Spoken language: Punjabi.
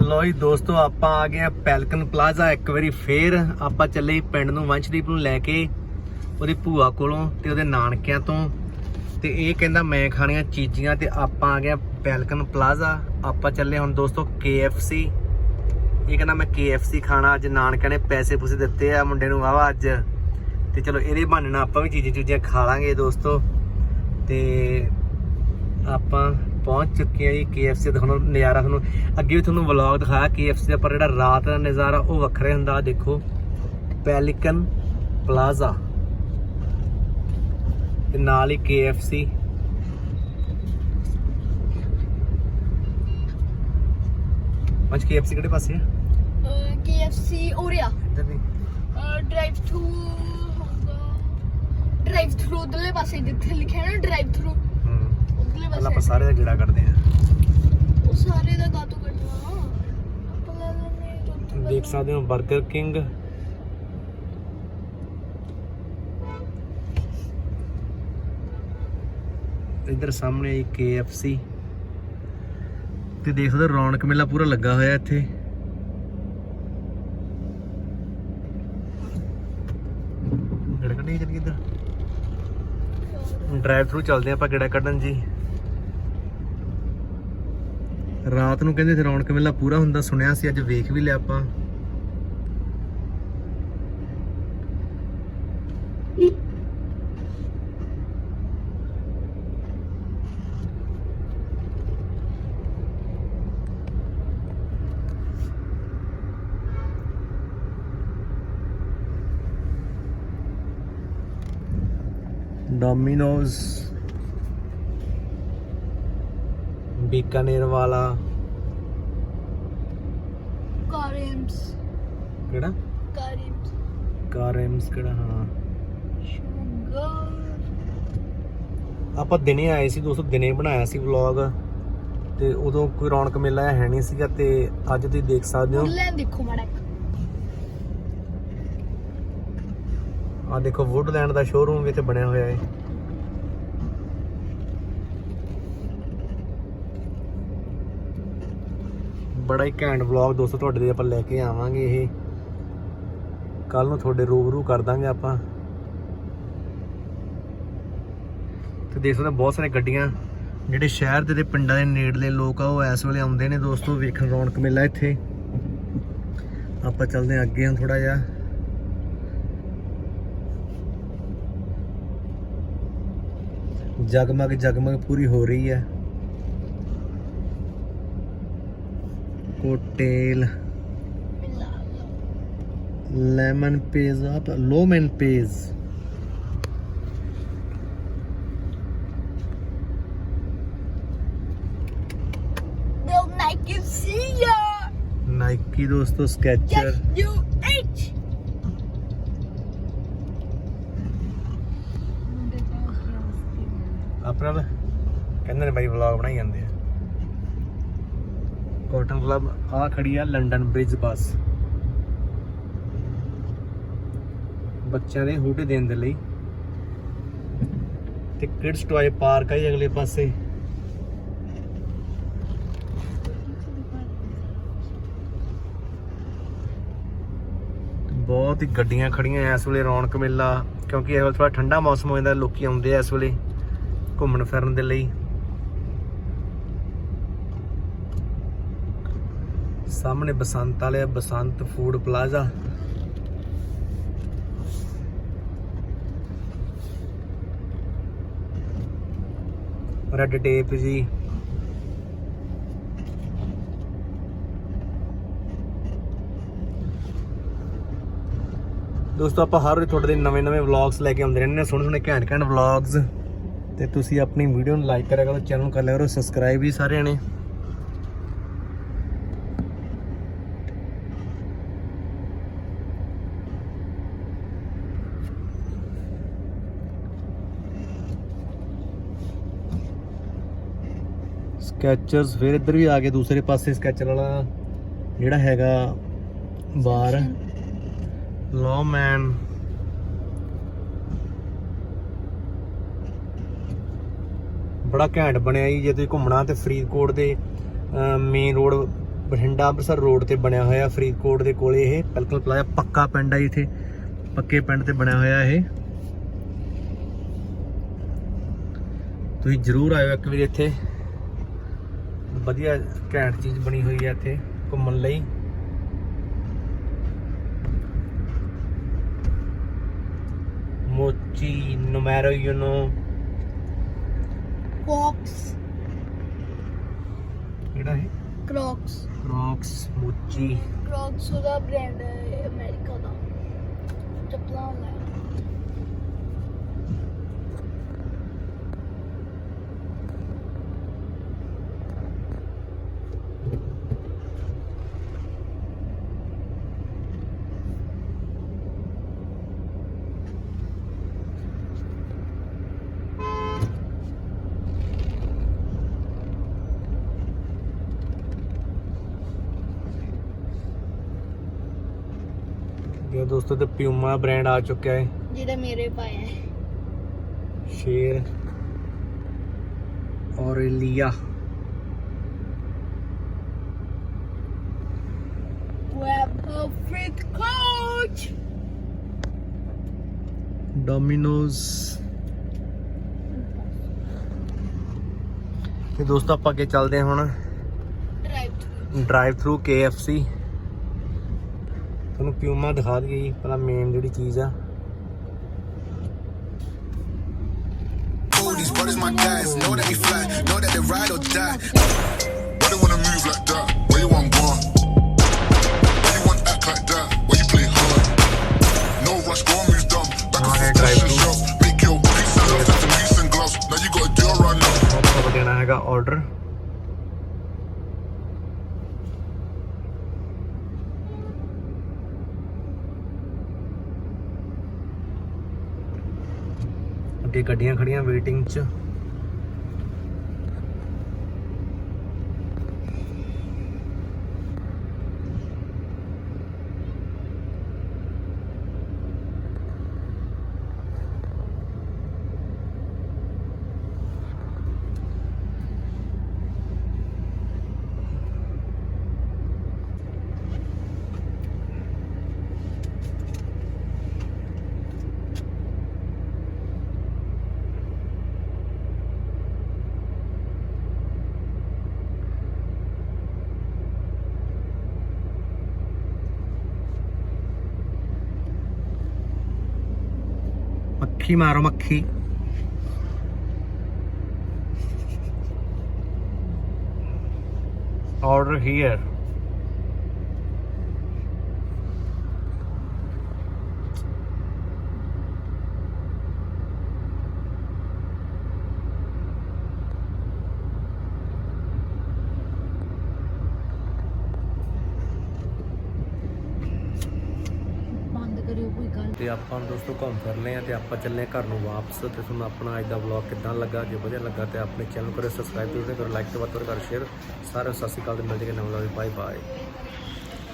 ਲੋ ਜੀ ਦੋਸਤੋ, ਆਪਾਂ ਆ ਗਏ ਆ ਪੈਲਕਨ ਪਲਾਜ਼ਾ। ਇੱਕ ਵਾਰੀ ਫੇਰ ਆਪਾਂ ਚੱਲੇ ਪਿੰਡ ਨੂੰ ਵੰਸ਼ਦੀਪ ਨੂੰ ਲੈ ਕੇ ਉਹਦੀ ਭੂਆ ਕੋਲੋਂ ਤੇ ਉਹਦੇ ਨਾਨਕਿਆਂ ਤੋਂ। ਤੇ ਇਹ ਕਹਿੰਦਾ, ਮੈਂ ਖਾਣੀਆਂ ਚੀਜ਼ੀਆਂ ਤੇ ਆਪਾਂ ਆ ਗਏ ਆ ਪੈਲਕਨ ਪਲਾਜ਼ਾ। ਆਪਾਂ ਚੱਲੇ ਹੁਣ ਦੋਸਤੋ KFC ਇਹ ਕਹਿੰਦਾ, ਮੈਂ KFC ਖਾਣਾ। ਅੱਜ ਨਾਨਕਿਆਂ ਨੇ ਪੈਸੇ ਪੂਸੇ ਦਿੱਤੇ ਆ ਮੁੰਡੇ ਨੂੰ ਵਾਵਾ ਅੱਜ। ਤੇ ਚਲੋ, ਇਹਦੇ ਬਹਾਨੇ ਨਾਲ ਆਪਾਂ ਵੀ ਚੀਜ਼ਾਂ ਚੂਜ਼ੀਆਂ ਖਾ ਲਾਂਗੇ ਦੋਸਤੋ। ਤੇ ਆਪਾਂ ਪਹੁੰਚ ਚੁੱਕੇ ਹਾਂ ਜੀ KFC ਦਾ ਤੁਹਾਨੂੰ ਨਜ਼ਾਰਾ ਤੁਹਾਨੂੰ ਅੱਗੇ ਵੀ ਤੁਹਾਨੂੰ ਵਲੌਗ ਦਿਖਾਇਆ KFC ਦਾ ਪਰ ਜਿਹੜਾ ਰਾਤ ਦਾ ਨਜ਼ਾਰਾ ਉਹ ਵੱਖਰੇ ਹੁੰਦਾ ਦੇਖੋ ਪੈਲਿਕਨ ਪਲਾਜ਼ਾ ਤੇ ਨਾਲ ਹੀ KFC ਪੰਜ KFC ਕਿਹੜੇ ਪਾਸੇ ਆ? KFC ਉਰਿਆ ਇੱਧਰ ਨਹੀਂ ਡਰਾਈਵ ਥਰੂ ਡਰਾਈਵ ਥਰੂ ਉਧਰਲੇ ਪਾਸੇ ਜਿੱਥੇ ਲਿਖਿਆ ਨਾ ਡਰਾਈਵ ਥਰੂ ਪਹਿਲਾਂ ਆਪਾਂ ਸਾਰੇ ਦਾ ਗੇੜਾ ਕੱਢਦੇ ਆ ਉਹ ਸਾਰੇ ਦਾ ਗਾਤੋਂ ਕੱਢਣਾ? ਆਪਾਂ ਲੈ ਲੈਣੇ ਚੌਥੇ ਦੇਖ ਸਕਦੇ ਹੋ 버ਗਰ ਕਿੰਗ ਇੱਧਰ ਸਾਹਮਣੇ ਇੱਕ KFC ਤੇ ਦੇਖ ਸਕਦੇ ਹੋ ਰੌਣਕ ਮੇਲਾ ਪੂਰਾ ਲੱਗਾ ਹੋਇਆ ਇੱਥੇ। ਗੇੜਾ ਕੱਢੀ ਚੱਲੀ ਇੱਧਰ। ਡਰਾਈਵ ਥਰੂ ਚੱਲਦੇ ਆਪਾਂ ਗੇੜਾ ਕੱਢਣ ਜੀ। ਰਾਤ ਨੂੰ ਕਹਿੰਦੇ ਤੇ ਰੌਣਕ ਮੇਲਾ ਪੂਰਾ ਹੁੰਦਾ, ਸੁਣਿਆ ਸੀ, ਅੱਜ ਵੇਖ ਵੀ ਲਿਆ ਆਪਾਂ। ਡੋਮਿਨੋਜ਼। ਬੀਕਾਨੇਰ ਵਾਲਾ। ਕਾਰਿਮਸ। ਕਿਹੜਾ? ਕਾਰਿਮਸ। ਕਾਰੈਮਸ ਕਿਹੜਾ? ਹਾਂ। ਸ਼ੂਗਰ। ਆਪਾਂ ਦਿਨੇ ਆਏ ਸੀ ਦੋਸਤੋ ਦਿਨੇ ਬਣਾਇਆ ਸੀ ਵਲੌਗ ਤੇ ਉਦੋਂ ਕੋਈ ਰੌਣਕ ਮੇਲਾ ਹੈ ਨਹੀਂ ਸੀਗਾ ਤੇ ਅੱਜ ਤੁਸੀਂ ਦੇਖ ਸਕਦੇ ਹੋ। ਲੈ ਦੇਖੋ ਮਾੜਾ ਆ ਦੇਖੋ ਵੁੱਡਲੈਂਡ ਦਾ ਸ਼ੋਰੂਮ ਵੀ ਇੱਥੇ ਬਣਿਆ ਹੋਇਆ ਹੈ। ਬੜਾ ਹੀ ਘੈਂਟ ਵਲੌਗ ਦੋਸਤੋ ਤੁਹਾਡੇ ਲਈ ਆਪਾਂ ਲੈ ਕੇ ਆਵਾਂਗੇ ਇਹ। ਕੱਲ ਨੂੰ ਤੁਹਾਡੇ ਰੂਬਰੂ ਕਰ ਦਾਂਗੇ ਆਪਾਂ। ਤੇ ਦੇਖ ਸਕਦੇ ਬਹੁਤ ਸਾਰੀਆਂ ਗੱਡੀਆਂ, ਜਿਹੜੇ ਸ਼ਹਿਰ ਦੇ ਤੇ ਪਿੰਡਾਂ ਦੇ ਨੇੜਲੇ ਲੋਕ ਆ, ਉਹ ਇਸ ਵੇਲੇ ਆਉਂਦੇ ਨੇ ਦੋਸਤੋ, ਵੇਖਣ ਰੌਣਕ ਮੇਲਾ ਇੱਥੇ। ਆਪਾਂ ਚੱਲਦੇ ਹਾਂ ਅੱਗੇ ਹਾਂ ਥੋੜਾ ਜਿਹਾ। ਜਗਮਗ ਜਗਮਗ ਪੂਰੀ ਹੋ ਰਹੀ ਹੈ। ਕੋਟੇਲ ਲੈਮਨ ਪੇਜ਼ ਆਪ ਲੋਮਨ ਪੇਜ਼. ਨਾਈਕੀ ਦੋਸਤੋ ਸਕੈਚਰ you H. ਆਪਣਾ ਕਹਿੰਦੇ ਨੇ ਬਾਈ ਵਲੌਗ ਬਣਾਈ ਜਾਂਦੇ ਕਾਟਨ ਕਲੱਬ ਆ ਖੜੀ ਆ ਲੰਡਨ ਬ੍ਰਿਜ ਬੱਸ ਬੱਚਿਆਂ ਦੇ ਹੂਟੇ ਦੇਣ ਦੇ ਲਈ। ਤੇ ਕਿਡਸ ਟੋਏ ਪਾਰਕ ਆ ਜੀ ਅਗਲੇ ਪਾਸੇ। ਬਹੁਤ ਹੀ ਗੱਡੀਆਂ ਖੜੀਆਂ ਇਸ ਵੇਲੇ ਰੌਣਕ ਮੇਲਾ, ਕਿਉਂਕਿ ਇਹ ਵੇਲੇ ਥੋੜਾ ਠੰਡਾ ਮੌਸਮ ਹੋ ਜਾਂਦਾ, ਲੋਕੀ ਆਉਂਦੇ ਆ ਇਸ ਵੇਲੇ ਘੁੰਮਣ ਫਿਰਨ ਦੇ ਲਈ। ਸਾਹਮਣੇ ਬਸੰਤ ਵਾਲੇ Basant food plaza. Red Tape ਜੀ। ਦੋਸਤੋ, ਆਪਾਂ ਹਰ ਰੋਜ਼ ਤੁਹਾਡੇ ਲਈ ਨਵੇਂ-ਨਵੇਂ ਵਲੌਗਸ ਲੈ ਕੇ ਆਉਂਦੇ ਰਹਿੰਦੇ ਨੇ ਸੋਹਣੇ ਸੋਹਣੇ ਘੈਂਟ ਘੈਂਟ ਵਲੌਗਸ ਤੇ ਤੁਸੀਂ ਆਪਣੀ ਵੀਡੀਓ ਨੂੰ ਲਾਈਕ ਕਰਿਆ ਕਰੋ, ਚੈਨਲ ਨੂੰ ਕਰ ਲਿਆ ਕਰੋ ਸਬਸਕ੍ਰਾਈਬ ਵੀ ਸਾਰਿਆਂ ਨੇ। ਸਕੈਚਰਸ ਫਿਰ ਇੱਧਰ ਵੀ ਆ ਗਏ ਦੂਸਰੇ ਪਾਸੇ ਸਕੈਚਰ ਵਾਲਾ ਜਿਹੜਾ ਹੈਗਾ ਬਾਰ। ਲੌਮੈਨ ਬੜਾ ਘੈਂਟ ਬਣਿਆ ਜੀ ਜੇ ਤੁਸੀਂ ਘੁੰਮਣਾ ਤੇ ਫਰੀਦਕੋਟ ਦੇ main road Bathinda Amritsar road ਤੇ ਬਣਿਆ ਹੋਇਆ ਫਰੀਦਕੋਟ ਦੇ ਕੋਲੇ ਇਹ ਬਿਲਕੁਲ ਪਲਾਜ਼ਾ ਪੱਕਾ ਪਿੰਡ ਆ ਇੱਥੇ। ਪੱਕੇ ਪਿੰਡ ਤੇ ਬਣਿਆ ਹੋਇਆ ਇਹ। ਤੁਸੀਂ ਜਰੂਰ ਆਇਓ ਇੱਕ ਵਾਰੀ ਇੱਥੇ। ਵਧੀਆ ਘੈਂਟ ਚੀਜ਼ ਬਣੀ ਹੋਈ ਹੈ ਇੱਥੇ ਘੁੰਮਣ ਲਈ। ਮੋਚੀ ਨੁਮੈਰੋ ਯੂ ਨੋ ਕ੍ਰੌਕਸ। ਕਿਹੜਾ ਹੈ ਕ੍ਰੌਕਸ। ਕ੍ਰੌਕਸ ਮੋਚੀ। ਕ੍ਰੌਕਸ ਉਹਦਾ ਬ੍ਰਾਂਡ ਹੈ ਅਮਰੀਕਾ ਦਾ। ਚੱਪਲਾਂ ਹੁੰਦਾ ਹੈ। ਇਹ ਦੋਸਤੋ ਤੇ ਪਿਊਮਾ ਬ੍ਰਾਂਡ ਆ ਚੁੱਕਿਆ ਹੈ ਜਿਹੜਾ ਮੇਰੇ ਪਾਇਆ ਹੈ ਸ਼ੇਰ ਔਰੇਲੀਆ। ਵੈਬ ਫਿਟ ਕੋਚ ਡੋਮਿਨੋਜ਼ ਤੇ ਦੋਸਤੋ ਆਪਾਂ ਅੱਗੇ ਚੱਲਦੇ ਹਾਂ ਹੁਣ। ਡਰਾਈਵ ਥਰੂ KFC ਤੁਹਾਨੂੰ ਪਿਊਮਾ ਦਿਖਾ ਦਈਏ ਜੀ ਪਹਿਲਾਂ ਮੇਨ ਜਿਹੜੀ ਚੀਜ਼ ਆ Oh, these brothers my guys. Know that we fly, know that they ride or die. Why they wanna move like that? Where you want gone? Why you want act like that? Why you play hard? No rush, go on, move dumb. Back Okay, and forth, drive dash and through. shove. Make your peace and love, take some peace and gloves. Now you gotta do it right now. ਆਪਾਂ ਦੇਣਾ ਹੈਗਾ ਆਰਡਰ ਅੱਗੇ ਗੱਡੀਆਂ ਖੜੀਆਂ ਵੇਟਿੰਗ 'ਚ। ਮੱਖੀ ਮਾਰੋ ਮੱਖੀ। ਆਰਡਰ ਹੀਅਰ ਤੇ ਆਪਾਂ ਹੁਣ ਦੋਸਤੋ ਘੁੰਮ ਫਿਰ ਲਏ ਆ ਤੇ ਆਪਾਂ ਚੱਲੇ ਘਰ ਨੂੰ ਵਾਪਸ ਤੇ ਤੁਹਾਨੂੰ ਆਪਣਾ ਅੱਜ ਦਾ ਵਲੌਗ ਕਿੱਦਾਂ ਲੱਗਾ, ਜੇ ਵਧੀਆ ਲੱਗਾ ਤੇ ਆਪਣੇ ਚੈਨਲ ਨੂੰ ਕਰੋ ਸਬਸਕ੍ਰਾਈਬ ਜ਼ਰੂਰ ਕਰੋ ਲਾਈਕ ਤੇ ਵੱਧ ਤੋਂ ਵੱਧ ਕਰੋ ਸ਼ੇਅਰ ਸਾਰਿਆਂ ਨੂੰ ਸਤਿ ਸ਼੍ਰੀ ਅਕਾਲ ਤੇ ਮਿਲਦੇ ਹਾਂ ਨਵੇਂ ਵਲੌਗ ਬਾਏ ਬਾਏ